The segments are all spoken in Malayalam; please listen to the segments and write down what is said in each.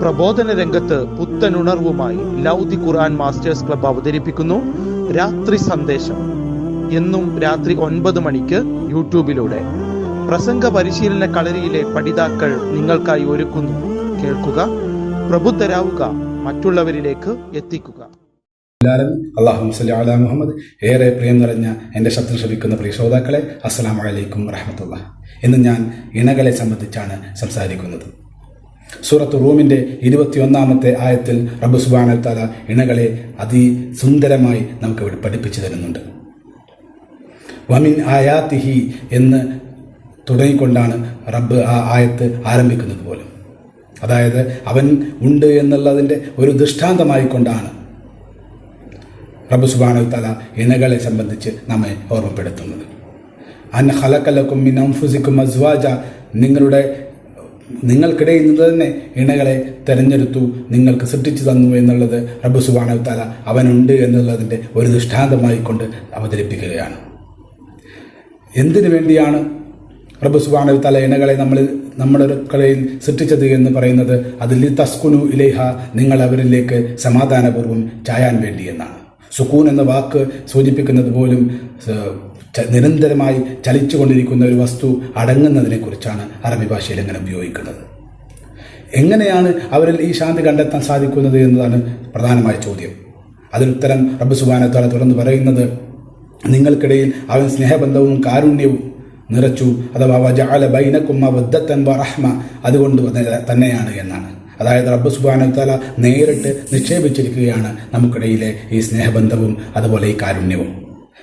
പ്രബോധന രംഗത്ത് പുത്തനുണർവുമായി ലൗദി ഖുർആൻ മാസ്റ്റേഴ്സ് ക്ലബ് അവതരിപ്പിക്കുന്നു. രാത്രി സന്ദേശം. എന്നും രാത്രി ഒൻപത് മണിക്ക് യൂട്യൂബിലൂടെ. പ്രസംഗ പരിശീലന കളരിയിലെ പഠിതാക്കൾ നിങ്ങൾക്കായി ഒരുക്കുന്നു. കേൾക്കുക പ്രബുദ്ധരാവുക മറ്റുള്ളവരിലേക്ക് എത്തിക്കുക. എല്ലാവരും അള്ളാഹു സല്ലി അല മുഹമ്മദ്. ഏറെ പ്രിയം നിറഞ്ഞ എന്റെ ശബ്ദം ശ്രമിക്കുന്ന പ്രിയ ശ്രോതാക്കളെ അസ്സാം വലൈക്കും വറഹമത്തുള്ള ഇന്ന് ഞാൻ ഇണകളെ സംബന്ധിച്ചാണ് സംസാരിക്കുന്നത്. സൂറത്ത് റൂമിന്റെ ഇരുപത്തിയൊന്നാമത്തെ ആയത്തിൽ റബ്ബു സുബാന താല ഇണകളെ അതിസുന്ദരമായി നമുക്ക് ഇവിടെ പഠിപ്പിച്ചു തരുന്നുണ്ട്. വമിൻ ആയാത്തിഹി എന്ന് തുടങ്ങിക്കൊണ്ടാണ് റബ്ബ് ആ ആയത്ത് ആരംഭിക്കുന്നത് പോലും. അതായത് അവൻ ഉണ്ട് എന്നുള്ളതിന്റെ ഒരു ദൃഷ്ടാന്തമായിക്കൊണ്ടാണ് റബ്ബ് സുബാന തല ഇണകളെ സംബന്ധിച്ച് നമ്മെ ഓർമ്മപ്പെടുത്തുന്നത്. അൻ ഹലക്കലക്കും മിൻ അംഫുസിക്കും അസ്വാജ നിങ്ങളുടെ നിങ്ങൾക്കിടയിൽ നിന്ന് തന്നെ ഇണകളെ തെരഞ്ഞെടുത്തു നിങ്ങൾക്ക് സൃഷ്ടിച്ചു തന്നു എന്നുള്ളത് റബ്ബു സുബാണ താല അവനുണ്ട് എന്നുള്ളതിന്റെ ഒരു ദൃഷ്ടാന്തമായി കൊണ്ട് അവതരിപ്പിക്കുകയാണ്. എന്തിനു വേണ്ടിയാണ് റബ്ബു താല ഇണകളെ നമ്മൾ നമ്മുടെ കടയിൽ സൃഷ്ടിച്ചത് എന്ന് പറയുന്നത്? അതിൽ തസ്കുനു ഇലേഹ നിങ്ങൾ അവരിലേക്ക് സമാധാനപൂർവം ചായാൻ വേണ്ടി എന്നാണ്. സുക്കൂൻ എന്ന വാക്ക് സൂചിപ്പിക്കുന്നത് പോലും നിരന്തരമായി ചലിച്ചുകൊണ്ടിരിക്കുന്ന ഒരു വസ്തു അടങ്ങുന്നതിനെക്കുറിച്ചാണ് അറബി ഭാഷയിൽ എങ്ങനെ ഉപയോഗിക്കുന്നത്? എങ്ങനെയാണ് അവരിൽ ഈ ശാന്തി കണ്ടെത്താൻ സാധിക്കുന്നത് എന്നതാണ് പ്രധാനമായ ചോദ്യം. അതിനുത്തരം റബ്ബ് സുബാനത്താല തുടർന്ന് പറയുന്നത് നിങ്ങൾക്കിടയിൽ അവൻ സ്നേഹബന്ധവും കാരുണ്യവും നിറച്ചു അഥവാ വജാല ബൈനക്കുമ്മ വദ്ദത്തൻ റഹ്മ അതുകൊണ്ട് തന്നെയാണ് എന്നാണ്. അതായത് റബ്ബ് സുബാനത്താല നേരിട്ട് നിക്ഷേപിച്ചിരിക്കുകയാണ് നമുക്കിടയിലെ ഈ സ്നേഹബന്ധവും അതുപോലെ ഈ കാരുണ്യവും.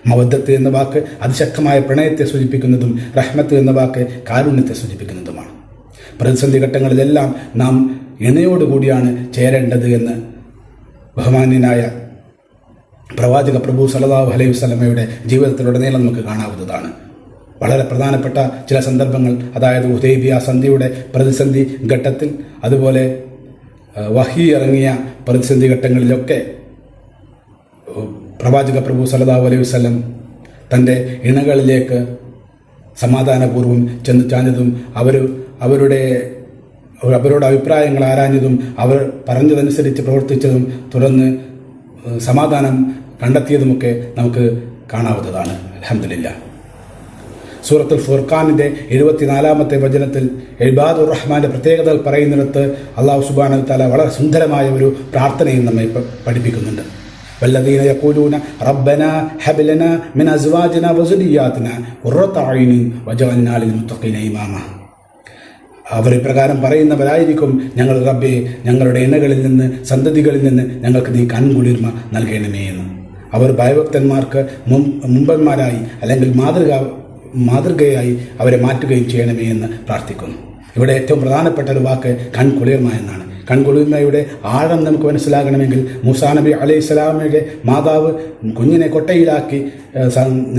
മവദ്ദത്ത് എന്ന വാക്ക് അതിശക്തമായ പ്രണയത്തെ സൂചിപ്പിക്കുന്നതും റഹ്മത്ത് എന്ന വാക്ക് കാരുണ്യത്തെ സൂചിപ്പിക്കുന്നതുമാണ്. പ്രതിസന്ധി ഘട്ടങ്ങളിലെല്ലാം നാം ഇണയോടുകൂടിയാണ് ചേരേണ്ടത് എന്ന് ബഹുമാന്യനായ പ്രവാചക പ്രഭു സലതാഹു അലൈഹി വസ്ലമയുടെ ജീവിതത്തിലുടനീളം നമുക്ക് കാണാവുന്നതാണ്. വളരെ പ്രധാനപ്പെട്ട ചില സന്ദർഭങ്ങൾ അതായത് ഉദൈബിയ സന്ധിയുടെ പ്രതിസന്ധി ഘട്ടത്തിൽ അതുപോലെ വഹി ഇറങ്ങിയ പ്രതിസന്ധി ഘട്ടങ്ങളിലൊക്കെ പ്രവാചക പ്രഭു സലതാ അലൈഹി വസ്ലം തന്റെ ഇണകളിലേക്ക് സമാധാനപൂർവം ചെന്ന് ചാഞ്ഞതും അവർ അവരുടെ അവരുടെ അഭിപ്രായങ്ങൾ ആരാഞ്ഞതും അവർ പറഞ്ഞതനുസരിച്ച് പ്രവർത്തിച്ചതും തുടർന്ന് സമാധാനം കണ്ടെത്തിയതുമൊക്കെ നമുക്ക് കാണാവുന്നതാണ്. അലഹമില്ല സൂറത്തുൽ ഫുർഖാനിന്റെ എഴുപത്തിനാലാമത്തെ വചനത്തിൽ എൽബാദുർ റഹ്മാന്റെ പ്രത്യേകതകൾ പറയുന്നിടത്ത് അള്ളാഹു സുബാന താല വളരെ സുന്ദരമായ ഒരു പ്രാർത്ഥനയും നമ്മെ പഠിപ്പിക്കുന്നുണ്ട്. والذين يقولون ربنا هب لنا من ازواجنا وذرياتنا قرة اعين وجعلنا للمتقين اماما അവർ ഇപ്രകാരം പറയുന്നവരായിരിക്കും ഞങ്ങൾ റബ്ബെ ഞങ്ങളുടെ എണ്ണകളിൽ നിന്ന് സന്തതികളിൽ നിന്ന് ഞങ്ങൾക്ക് നീ കൺകുളിർമ നൽകണമേ എന്ന് അവർ ഭയഭക്തന്മാർക്ക് മുമ്പന്മാരായി അല്ലെങ്കിൽ മാതൃക മാതൃകയായി അവരെ മാറ്റുകയും ചെയ്യണമേ എന്ന് പ്രാർത്ഥിക്കുന്നു ഇവിടെ ഏറ്റവും പ്രധാനപ്പെട്ട ഒരു വാക്ക് കൺകുളിർമ എന്നാണ് കൺകുളിർമയുടെ ആഴം നമുക്ക് മനസ്സിലാകണമെങ്കിൽ മൂസാ നബി അലൈഹി സ്വലാമയുടെ മാതാവ് കുഞ്ഞിനെ കൊട്ടയിലാക്കി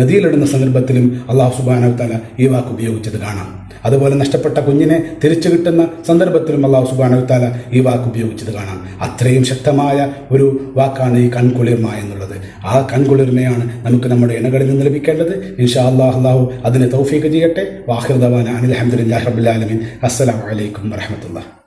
നദിയിലിടുന്ന സന്ദർഭത്തിലും അള്ളാഹു സുബാന തല ഈ വാക്ക് ഉപയോഗിച്ചത് കാണാം. അതുപോലെ നഷ്ടപ്പെട്ട കുഞ്ഞിനെ തിരിച്ചു കിട്ടുന്ന സന്ദർഭത്തിലും അള്ളാഹു സുബാന താല ഈ വാക്ക് ഉപയോഗിച്ചത് കാണാം. അത്രയും ശക്തമായ ഒരു വാക്കാണ് ഈ കൺകുളിർമ എന്നുള്ളത്. ആ കൺകുളിർമയാണ് നമുക്ക് നമ്മുടെ ഇണകളിൽ നിന്ന് ലഭിക്കേണ്ടത്. ഇൻഷാ അള്ളാഹ് അള്ളാഹു അതിനെ തൗഫീക്ക് ചെയ്യട്ടെ. വാഹിർദവാന അനിൽ അഹമ്മദില്ലാ റബുലാലമീൻ അസ്സലാമലൈക്കും വരഹമത്തുള്ള